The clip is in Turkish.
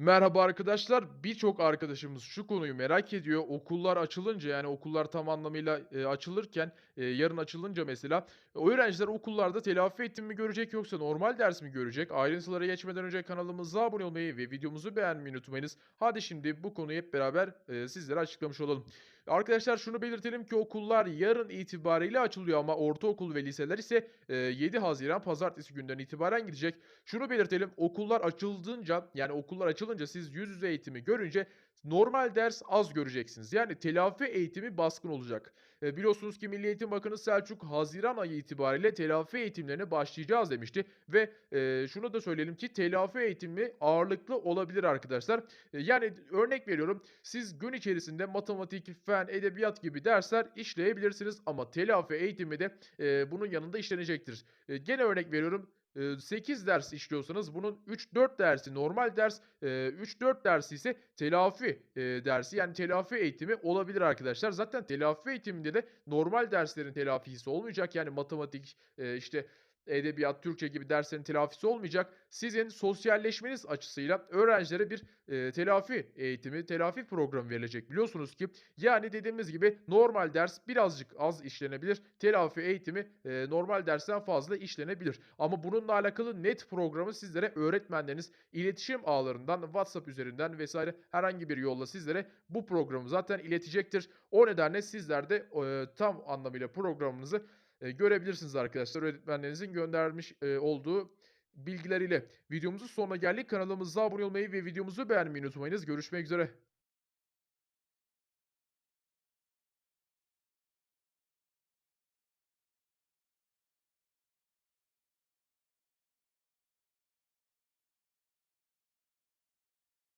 Merhaba arkadaşlar. Birçok arkadaşımız şu konuyu merak ediyor. Okullar açılınca yani okullar tam anlamıyla e, açılırken e, yarın açılınca mesela öğrenciler okullarda telafi eğitimi mi görecek yoksa normal ders mi görecek? Ayrıntılara geçmeden önce kanalımıza abone olmayı ve videomuzu beğenmeyi unutmayınız. Hadi şimdi bu konuyu hep beraber e, sizlere açıklamış olalım. Arkadaşlar şunu belirtelim ki okullar yarın itibariyle açılıyor ama ortaokul ve liseler ise e, 7 Haziran pazartesi günden itibaren gidecek. Şunu belirtelim okullar açıldığınca yani okullar açılınca siz yüz yüze eğitimi görünce normal ders az göreceksiniz. Yani telafi eğitimi baskın olacak. E, biliyorsunuz ki Milli Eğitim Bakanı Selçuk Haziran ayı itibariyle telafi eğitimlerine başlayacağız demişti. Ve e, şunu da söyleyelim ki telafi eğitimi ağırlıklı olabilir arkadaşlar. E, yani örnek veriyorum siz gün içerisinde matematik, fen, edebiyat gibi dersler işleyebilirsiniz ama telafi eğitimi de e, bunun yanında işlenecektir. E, gene örnek veriyorum 8 ders işliyorsanız bunun 3-4 dersi normal ders, eee, 3-4 dersi ise telafi, dersi yani telafi eğitimi olabilir arkadaşlar. Zaten telafi eğitiminde de normal derslerin telafisi olmayacak. Yani matematik, işte edebiyat, Türkçe gibi derslerin telafisi olmayacak. Sizin sosyalleşmeniz açısıyla öğrencilere bir, eee, telafi eğitimi, telafi programı verilecek biliyorsunuz ki. Yani dediğimiz gibi normal ders birazcık az işlenebilir. Telafi eğitimi, eee, normal dersten fazla işlenebilir. Ama bununla alakalı net programı sizlere öğretmenleriniz iletişim ağlarından, WhatsApp üzerinden vesaire herhangi bir yolla sizlere bu programı zaten iletecektir. O nedenle sizler de, eee, tam anlamıyla programınızı, eee, görebilirsiniz arkadaşlar öğretmenlerinizin göndermiş, eee, olduğu bilgiler ile. Videomuzun sonuna geldik. Kanalımıza abone olmayı ve videomuzu beğenmeyi unutmayınız. Görüşmek üzere.